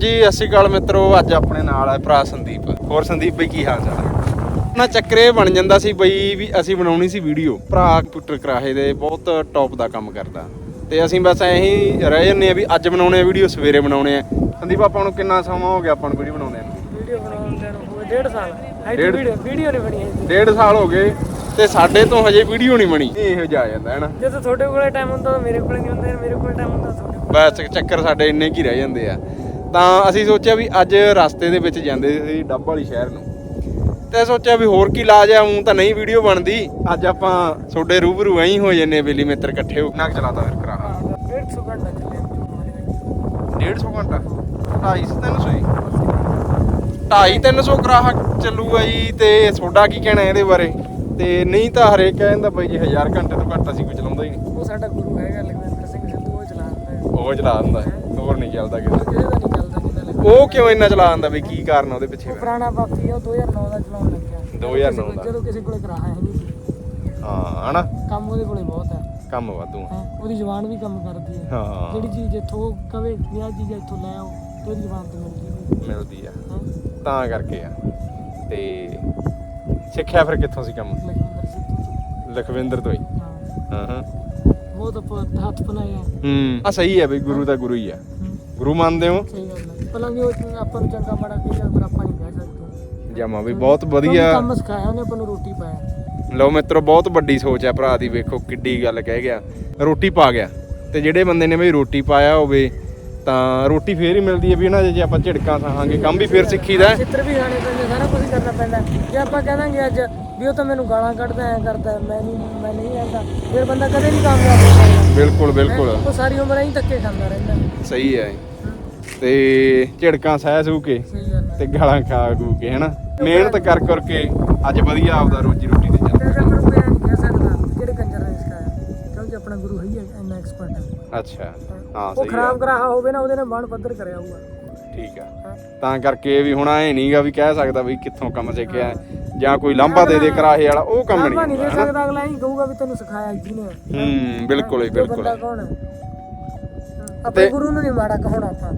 ਜੀ ਸਤਿ ਸ਼੍ਰੀ ਅਕਾਲ ਮਿੱਤਰੋ ਅੱਜ ਆਪਣੇ ਨਾਲ ਹੈ ਭਰਾ ਸੰਦੀਪ। ਹੋਰ ਸੰਦੀਪ ਬਈ ਕੀ ਹਾਲ ਚਾਲ ਹੈ? ਨਾ ਚੱਕਰੇ ਬਣ ਜਾਂਦਾ ਸੀ ਬਈ ਵੀ ਅਸੀਂ ਬਣਾਉਣੀ ਸੀ ਵੀਡੀਓ ਭਰਾ ਕੰਪਿਊਟਰ ਕਰਾਹੇ ਦੇ ਬਹੁਤ ਟੌਪ ਦਾ ਕੰਮ ਕਰਦਾ। ਤੇ ਅਸੀਂ ਬਸ ਐਂ ਹੀ ਰਹਿ ਜੰਨੇ ਆ ਵੀ ਅੱਜ ਬਣਾਉਣੇ ਆ ਵੀਡੀਓ ਸਵੇਰੇ ਬਣਾਉਣੇ ਆ। ਸੰਦੀਪ ਆਪਾਂ ਨੂੰ ਕਿੰਨਾ ਸਮਾਂ ਹੋ ਗਿਆ ਆਪਾਂ ਨੂੰ ਵੀਡੀਓ ਬਣਾਉਂਦੇ ਨੂੰ? ਵੀਡੀਓ ਬਣਾਉਣ ਦੇ ਨੂੰ ਹੋਏ ਡੇਢ ਸਾਲ। ਵੀਡੀਓ ਵੀਡੀਓ ਨਹੀਂ ਬਣੀ ਹੈ ਡੇਢ ਸਾਲ ਹੋ ਗਏ ਤੇ ਸਾਡੇ ਤੋਂ ਹਜੇ ਵੀਡੀਓ ਨਹੀਂ ਬਣੀ। ਇਹ ਆ ਜਾਂਦਾ ਹੈ ਨਾ? ਜਦੋਂ ਤੁਹਾਡੇ ਕੋਲੇ ਟਾਈਮ ਹੁੰਦਾ ਤਾਂ ਮੇਰੇ ਕੋਲੇ ਨਹੀਂ ਹੁੰਦਾ ਮੇਰੇ ਕੋਲੇ ਟਾਈਮ ਹੁੰਦਾ ਤੁਹਾਡੇ ਕੋਲ। ਬਸ ਚੱਕਰ ਸਾਡੇ ਇੰਨੇ ਕੀ ਰਹਿ ਜਾਂਦੇ ਆ। ਤਾਂ ਅਸੀਂ ਸੋਚਿਆ ਵੀ ਅੱਜ ਰਸਤੇ ਦੇ ਵਿੱਚ ਜਾਂਦੇ ਸੀ ਡੱਬ ਵਾਲੀ ਸ਼ਹਿਰ ਨੂੰ। ਤੇ ਸੋਚਿਆ ਵੀ ਹੋਰ ਕੀ ਲਾਜ ਆ ਉਂ ਤਾਂ ਨਹੀਂ ਵੀਡੀਓ ਬਣਦੀ। ਅੱਜ ਆਪਾਂ ਤੁਹਾਡੇ ਰੂਬਰੂ ਐਂ ਹੀ ਹੋ ਜੰਨੇ ਬੇਲੀ ਮਿੱਤਰ ਇਕੱਠੇ ਹੋ ਨਾ ਚਲਾਤਾ ਫਿਰ ਕਰਾ ਹਾਂ, ਡੇਢ ਸੌ ਘੰਟਾ ਚੱਲਿਆ 150 ਘੰਟਾ? 250 300 ਹੀ? 250 300 ਕਰਾਹ ਚੱਲੂਗਾ ਜੀ ਤੇ ਤੁਹਾਡਾ ਕੀ ਕਹਿਣਾ ਇਹਦੇ ਬਾਰੇ? ਤੇ ਨਹੀਂ ਤਾਂ ਹਰੇਕ ਕਹਿੰਦਾ ਬਈ ਜੀ 1000 ਘੰਟੇ ਤੋਂ ਘੱਟ ਅਸੀਂ ਕੋਈ ਚਲਾਉਂਦਾ ਹੀ ਨਹੀਂ। ਉਹ ਸਾਡਾ ਗੁਰੂ ਹੈਗਾ ਲਖਵਿੰਦਰ ਸਿੰਘ ਸਿੱਧੂ ਉਹ ਚਲਾਉਂਦਾ ਹੈ। ਉਹ ਚਲਾ ਦਿੰਦਾ ਹੈ, ਹੋਰ ਨਹੀਂ ਚੱਲਦਾ ਕਿਤੇ ਉਹ ਕਿਉਂ ਇੰਨਾ ਚਲਾ ਦਿੰਦਾ ਬਈ ਕੀ ਕਾਰਨ ਆ ਉਹਦੇ ਪਿੱਛੇ ਉਹ ਪੁਰਾਣਾ ਬਾਪੀ ਆ ਉਹ 2009 ਦਾ ਚਲਾਉਣ ਲੱਗਿਆ 2009 ਦਾ। ਜਦੋਂ ਕਿਸੇ ਕੋਲੇ ਕਰਾਹਾ ਹੈ ਨਹੀਂ ਹਾਂ ਹਨਾ? ਕੰਮ ਉਹਦੇ ਕੋਲੇ ਬਹੁਤ ਹੈ ਕੰਮ ਵਾਧੂ ਆ। ਹੈਂ, ਉਹਦੀ ਜ਼ੁਬਾਨ ਵੀ ਕੰਮ ਕਰਦੀ ਹੈ ਹਾਂ। ਜਿਹੜੀ ਚੀਜ਼ ਇੱਥੋਂ ਕਵੇ ਵੀ ਆਹ ਚੀਜ਼ ਇੱਥੋਂ ਲੈ ਆਓ ਤੇ ਉਹਦੀ ਜ਼ੁਬਾਨ ਤੇ ਮਿਲਦੀ ਹੈ ਮਿਲਦੀ ਆ। ਹੈਂ, ਤਾਂ ਕਰਕੇ ਆ। ਤੇ ਸਿੱਖਿਆ ਫਿਰ ਕਿੱਥੋਂ ਸੀ ਕੰਮ? ਲਖਵਿੰਦਰ ਸਿੱਧੂ ਤੋਂ। ਲਖਵਿੰਦਰ ਤੋਂ ਹੀ। ਹਾਂ। ਹਾਂ ਹਾਂ। ਬਹੁਤ ਆਪਾਂ ਹੱਥ ਬਣਾਇਆ ਹੂੰ। ਆ ਸਹੀ ਹੈ ਬਈ ਗੁਰੂ ਦਾ ਗੁਰੂ ਹੀ ਆ। ਹੂੰ, ਗੁਰੂ ਮੰਨਦੇ ਹੋ? ਸਹੀ। ਗੱਲ ਹੈ ਭਲਾ ਵੀ ਉਹ ਆਪਾਂ ਨੂੰ ਚੰਗਾ ਮਾੜਾ ਕਹੀਦਾ ਪਰ ਆਪਾਂ ਨਹੀਂ ਕਹਿ ਸਕਦੇ। ਜਮਾ ਵੀ ਬਹੁਤ ਵਧੀਆ। ਕੰਮ ਸਿਖਾਇਆ ਉਹਨੇ ਆਪਾਂ ਨੂੰ ਰੋਟੀ ਪਾਇਆ ਲਓ ਮਿੱਤਰੋ ਬਹੁਤ ਵੱਡੀ ਸੋਚ ਹੈ ਭਰਾ ਦੀ ਵੇਖੋ ਕਿੱਡੀ ਗੱਲ ਕਹਿ ਗਿਆ। ਰੋਟੀ ਪਾ ਗਿਆ। ਤੇ ਜਿਹੜੇ ਬੰਦੇ ਨੇ ਬਈ ਰੋਟੀ ਪਾਇਆ ਹੋਵੇ ਤਾਂ ਰੋਟੀ ਫੇਰ ਹੀ ਮਿਲਦੀ ਹੈ ਵੀ ਨਾ ਜੇ ਆਪਾਂ ਝਿੜਕਾਂ ਸਾਹਾਂਗੇ ਕੰਮ ਵੀ ਫੇਰ ਸਿੱਖੀਦਾ। ਚਿੱਤਰ ਵੀ ਖਾਣੇ ਪੈਂਦੇ ਸਾਰਾ ਕੁਝ ਕਰਨਾ ਪੈਂਦਾ। ਜੇ ਆਪਾਂ ਕਹਾਂਗੇ ਅੱਜ ਵੀ ਉਹ ਤਾਂ ਮੈਨੂੰ ਗਾਲਾਂ ਕੱਢਦਾ ਐ ਕਰਦਾ ਮੈਂ ਨਹੀਂ ਮੈਂ ਨਹੀਂ ਆਂਦਾ ਫਿਰ ਬੰਦਾ ਕਦੇ ਨਹੀਂ ਕਾਮਯਾਬ ਹੋ ਸਕਦਾ ਬਿਲਕੁਲ ਬਿਲਕੁਲ। ਉਹ ਸਾਰੀ ਉਮਰ ਐਂ ਧੱਕੇ ਖਾਂਦਾ ਰਹਿੰਦਾ। ਸਹੀ ਹੈ। ਤੇ ਝਿੜਕਾਂ ਸਹਿ ਸੂ ਕੇ ਤੇ ਗਾਲਾਂ ਖਾ ਖੂ ਕੇ ਹਨਾ? ਮਿਹਨਤ ਕਰ ਕਰਕੇ ਅੱਜ ਵਧੀਆ ਆਪਦਾ ਰੋਜੀ ਰੋਟੀ ਤੇ ਚੱਲ ਆਪਣਾ ਗੁਰੂ ਹੈ ਇੰਨਾ ਐਕਸਪਰਟ ਹੈ। ਅੱਛਾ। ਹਾਂ ਉਹ ਖਰਾਬ ਕਰਾਹਾ ਹੋਵੇ ਨਾ ਉਹਦੇ ਨਾਲ ਮਨ ਪੱਧਰ ਕਰਿਆ ਹੋਊਗਾ। ਠੀਕ ਆ। ਤਾਂ ਕਰਕੇ ਵੀ ਹੁਣ ਐ ਨਹੀਂਗਾ ਵੀ ਕਹਿ ਸਕਦਾ ਵੀ ਕਿੱਥੋਂ ਕੰਮ ਸਿੱਖਿਆ ਜਾਂ ਕੋਈ ਲਾਂਭਾ ਦੇ ਦੇ ਕਰਾਹੇ ਵਾਲਾ ਉਹ ਕੰਮ ਨਹੀਂ ਨਹੀਂ ਦੇ। ਸਕਦਾ ਅਗਲਾ ਹੀ ਕਹੂਗਾ ਵੀ ਤੈਨੂੰ ਸਿਖਾਇਆ ਜੀ ਨੇ ਹੂੰ ਬਿਲਕੁਲ ਹੀ ਬਿਲਕੁਲ। ਆਪਣੇ ਗੁਰੂ ਨੂੰ ਨਹੀਂ ਮਾੜਾ ਕਹਾਉਣਾ ਆਪਾਂ।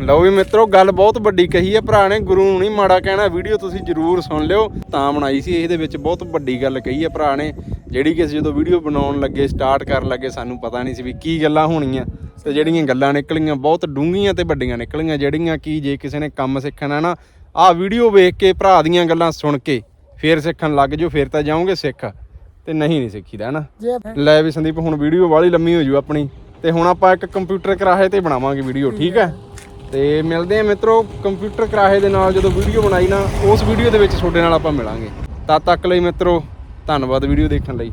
ਲਓ ਵੀ ਮਿੱਤਰੋ ਗੱਲ ਬਹੁਤ ਵੱਡੀ ਕਹੀ ਹੈ ਭਰਾ ਨੇ ਗੁਰੂ ਨੂੰ ਨਹੀਂ ਮਾੜਾ ਕਹਿਣਾ ਵੀਡੀਓ ਤੁਸੀਂ ਜਰੂਰ ਸੁਣ ਲਿਓ। ਤਾਂ ਬਣਾਈ ਸੀ ਇਹਦੇ ਵਿੱਚ ਬਹੁਤ ਵੱਡੀ ਗੱਲ ਕਹੀ ਹੈ ਭਰਾ ਨੇ ਜਿਹੜੀ ਕਿ ਜਦੋਂ ਵੀਡੀਓ ਬਣਾਉਣ ਲੱਗੇ ਸਟਾਰਟ ਕਰਨ ਲੱਗੇ ਸਾਨੂੰ ਪਤਾ ਨਹੀਂ ਸੀ ਵੀ ਕੀ ਗੱਲਾਂ ਹੋਣੀਆਂ। ਤੇ ਜਿਹੜੀਆਂ ਗੱਲਾਂ ਨਿਕਲੀਆਂ ਬਹੁਤ ਡੂੰਘੀਆਂ ਤੇ ਵੱਡੀਆਂ ਨਿਕਲੀਆਂ ਜਿਹੜੀਆਂ ਕੀ ਜੇ ਕਿਸੇ ਨੇ ਕੰਮ ਸਿੱਖਣਾ ਨਾ ਆਹ ਵੀਡੀਓ ਵੇਖ ਕੇ ਭਰਾ ਦੀਆਂ ਗੱਲਾਂ ਸੁਣ ਕੇ ਫੇਰ ਸਿੱਖਣ ਲੱਗ ਜਾਓ ਫੇਰ ਤਾਂ ਜਾਓਗੇ ਸਿੱਖ। ਤੇ ਨਹੀਂ ਨਹੀਂ ਸਿੱਖੀਦਾ ਨਾ ਲੈ ਵੀ ਸੰਦੀਪ ਹੁਣ ਵੀਡੀਓ ਵਾਲੀ ਲੰਮੀ ਹੋ ਜੂ ਆਪਣੀ। ਤੇ ਹੁਣ ਆਪਾਂ ਇੱਕ ਕੰਪਿਊਟਰ ਕਰਾਹੇ ਤੇ ਬਣਾਵਾਂਗੇ ਵੀਡੀਓ ਠੀਕ ਹੈ? ਤੇ ਮਿਲਦੇ ਆ ਮਿੱਤਰੋ ਕੰਪਿਊਟਰ ਕਰਾਹੇ ਦੇ ਨਾਲ, ਜਦੋਂ ਵੀਡੀਓ ਬਣਾਈ ਨਾ, ਉਸ ਵੀਡੀਓ ਦੇ ਵਿੱਚ ਤੁਹਾਡੇ ਨਾਲ ਆਪਾਂ ਮਿਲਾਂਗੇ। ਤਦ ਤੱਕ ਲਈ ਮਿੱਤਰੋ, ਧੰਨਵਾਦ ਵੀਡੀਓ ਦੇਖਣ ਲਈ।